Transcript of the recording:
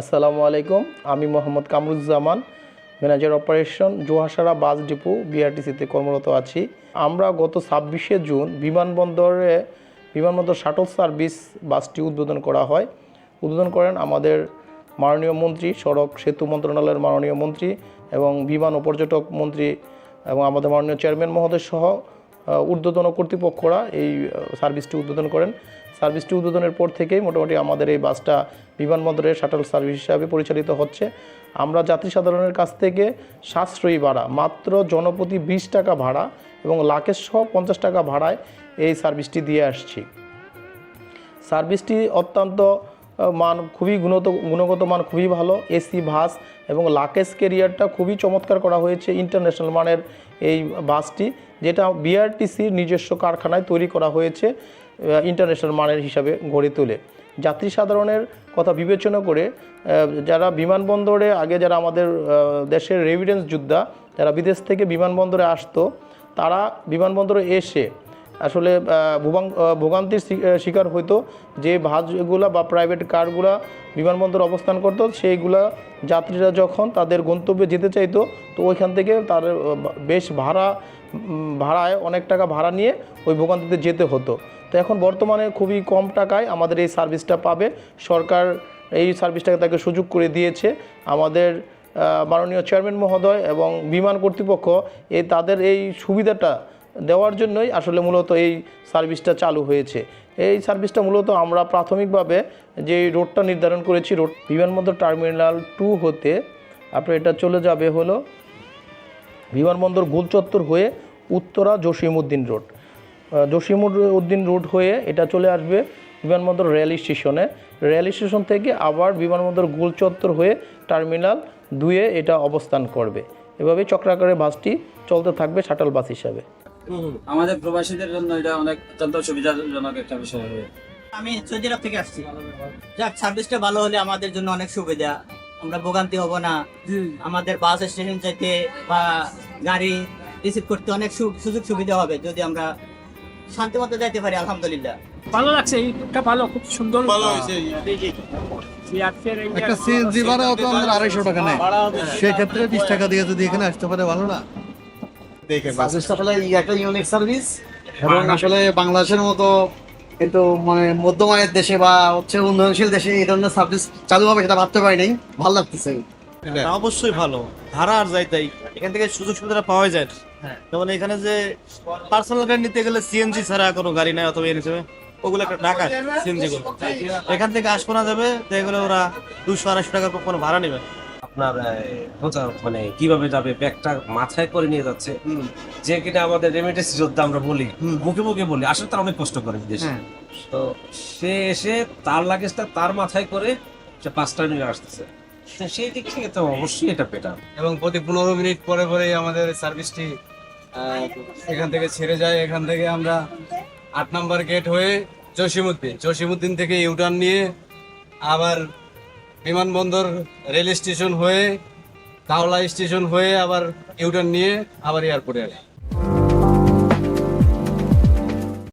আসসালামু আলাইকুম। আমি Mohammad Kamruzzaman, manager operation Joarsahara bus depot বিআরটিসিতে কর্মরত আছি। আমরা গত ছাব্বিশে জুন বিমানবন্দরে, বিমানবন্দর শাটল সার্ভিস বাসটি উদ্বোধন করা হয়। উদ্বোধন করেন আমাদের মাননীয় মন্ত্রী, সড়ক সেতু মন্ত্রণালয়ের মাননীয় মন্ত্রী এবং বিমান ও পর্যটক মন্ত্রী এবং আমাদের মাননীয় চেয়ারম্যান মহোদয় সহ ঊর্ধ্বতন কর্তৃপক্ষরা এই সার্ভিসটি উদ্বোধন করেন। সার্ভিসটি উদ্বোধনের পর থেকেই মোটামুটি আমাদের এই বাসটা বিমানবন্দরের শাটল সার্ভিস হিসাবে পরিচালিত হচ্ছে। আমরা যাত্রী সাধারণের কাছ থেকে সাশ্রয়ী ভাড়া, মাত্র জনপ্রতি বিশ টাকা ভাড়া এবং লাখের সহ পঞ্চাশ টাকা ভাড়ায় এই সার্ভিসটি দিয়ে আসছি। সার্ভিসটি অত্যন্ত মান খুবই গুণত, গুণগত মান খুবই ভালো। এসি, বাস এবং লাকেশ কেরিয়ারটা খুবই চমৎকার করা হয়েছে ইন্টারন্যাশনাল মানের এই বাসটি, যেটা বিআরটিসির নিজস্ব কারখানায় তৈরি করা হয়েছে ইন্টারন্যাশনাল মানের হিসাবে গড়ে তোলে। যাত্রী সাধারণের কথা বিবেচনা করে যারা বিমানবন্দরে, আগে যারা আমাদের দেশের রেভিডেন্স যোদ্ধা, যারা বিদেশ থেকে বিমানবন্দরে আসতো, তারা বিমানবন্দরে এসে আসলে ভোগান্তির শিকার হইতো। যে ভাজগুলা বা প্রাইভেট কারগুলা বিমানবন্দরে অবস্থান করতো, সেইগুলা যাত্রীরা যখন তাদের গন্তব্যে যেতে চাইতো, তো ওইখান থেকে তার বেশ ভাড়া ভাড়ায় অনেক টাকা ভাড়া নিয়ে ওই ভোগান্তিতে যেতে হতো। তো এখন বর্তমানে খুবই কম টাকায় আমাদের এই সার্ভিসটা পাবে। সরকার এই সার্ভিসটাকে তাকে সুযোগ করে দিয়েছে। আমাদের মাননীয় চেয়ারম্যান মহোদয় এবং বিমান কর্তৃপক্ষ এই তাদের এই সুবিধাটা দেওয়ার জন্যই আসলে মূলত এই সার্ভিসটা চালু হয়েছে। এই সার্ভিসটা মূলত আমরা প্রাথমিকভাবে যে রোডটা নির্ধারণ করেছি, রোড বিমানবন্দর টার্মিনাল টু হতে আপনার এটা চলে যাবে হলো বিমানবন্দর গোলচত্বর হয়ে উত্তরা জসিমউদ্দিন রোড। জসিমউদ্দিন রোড হয়ে এটা চলে আসবে বিমানবন্দর রেল স্টেশনে। রেল স্টেশন থেকে আবার বিমানবন্দর গোলচত্বর হয়ে টার্মিনাল দুয়ে এটা অবস্থান করবে। এভাবে চক্রাকারে বাসটি চলতে থাকবে শাটল বাস হিসাবে। আমাদের প্রবাসীদের জন্য এটা অনেক অত্যন্ত সুবিধাজনক একটা বিষয় হবে আমি সৌদি আরব থেকে আসছি। যাক সার্ভিসটা ভালো হলে আমাদের জন্য অনেক সুবিধা। আমরা ভোগান্তি হব না। আমাদের বাস স্টেশন চাইতে বা গাড়ি রিসিভ করতে অনেক সুযোগ সুবিধা হবে যদি আমরা শান্তি মতো যাইতে পারি আলহামদুলিল্লাহ। ভালো লাগছে এইটা ভালো খুব সুন্দর। ভালো হয়েছে একটা সিএনজি ভাড়াও তো আমাদের আড়াইশো টাকা নেয় সেক্ষেত্রে বিশ টাকা দিয়ে যদি এখানে আসতে পারে ভালো না? সার্ভিসটা আসলে একটা ইউনিক সার্ভিস এবং আসলে বাংলাদেশের মতো একটু মানে মধ্যমায়ের দেশে বা হচ্ছে উন্নয়নশীল দেশে এই ধরনের সার্ভিস চালু হবে সেটা ভাবতে পারি নাই। ভালো লাগতেছে। অবশ্যই ভালো। ভাড়া আর যাই তাই। এখান থেকে সুযোগ সুবিধা পাওয়া যায়। যেমন এখানে যে পার্সোনাল গাড়ি নিতে গেলে সিএনজি ছাড়া কোনো গাড়ি নাই অথবা হিসেবে। ওগুলো একটা টাকা সিএনজি গুলো এখান থেকে আশপোনা যাবে দেখলে ওরা দুশো আড়াইশো টাকার কোনো ভাড়া নেবে। আপনার মানে কীভাবে যাবে ব্যাগটা মাথায় করে নিয়ে যাচ্ছে। যে কিনা আমাদের রেমিটেন্স যোদ্ধা আমরা বলি মুখে মুখে বলি আসলে তার অনেক কষ্ট করে বিদেশে। তো সে এসে তার লাগেজটা তার মাথায় করে সে পাঁচটা নিয়ে আসতেছে। সেই দিক থেকে তো অবশ্যই এটা বেটার এবং প্রতি পনেরো মিনিট পরে পরে আমাদের সার্ভিসটি এখান থেকে ছেড়ে যায়। এখান থেকে আমরা আট নম্বর গেট হয়ে জসিমুদ্দিন জসিমুদ্দিন থেকে ইউটার্ন নিয়ে আবার বিমানবন্দর রেল স্টেশন হয়ে কাওলা স্টেশন হয়ে আবার ইউটার্ন নিয়ে আবার এয়ারপোর্টে আসে।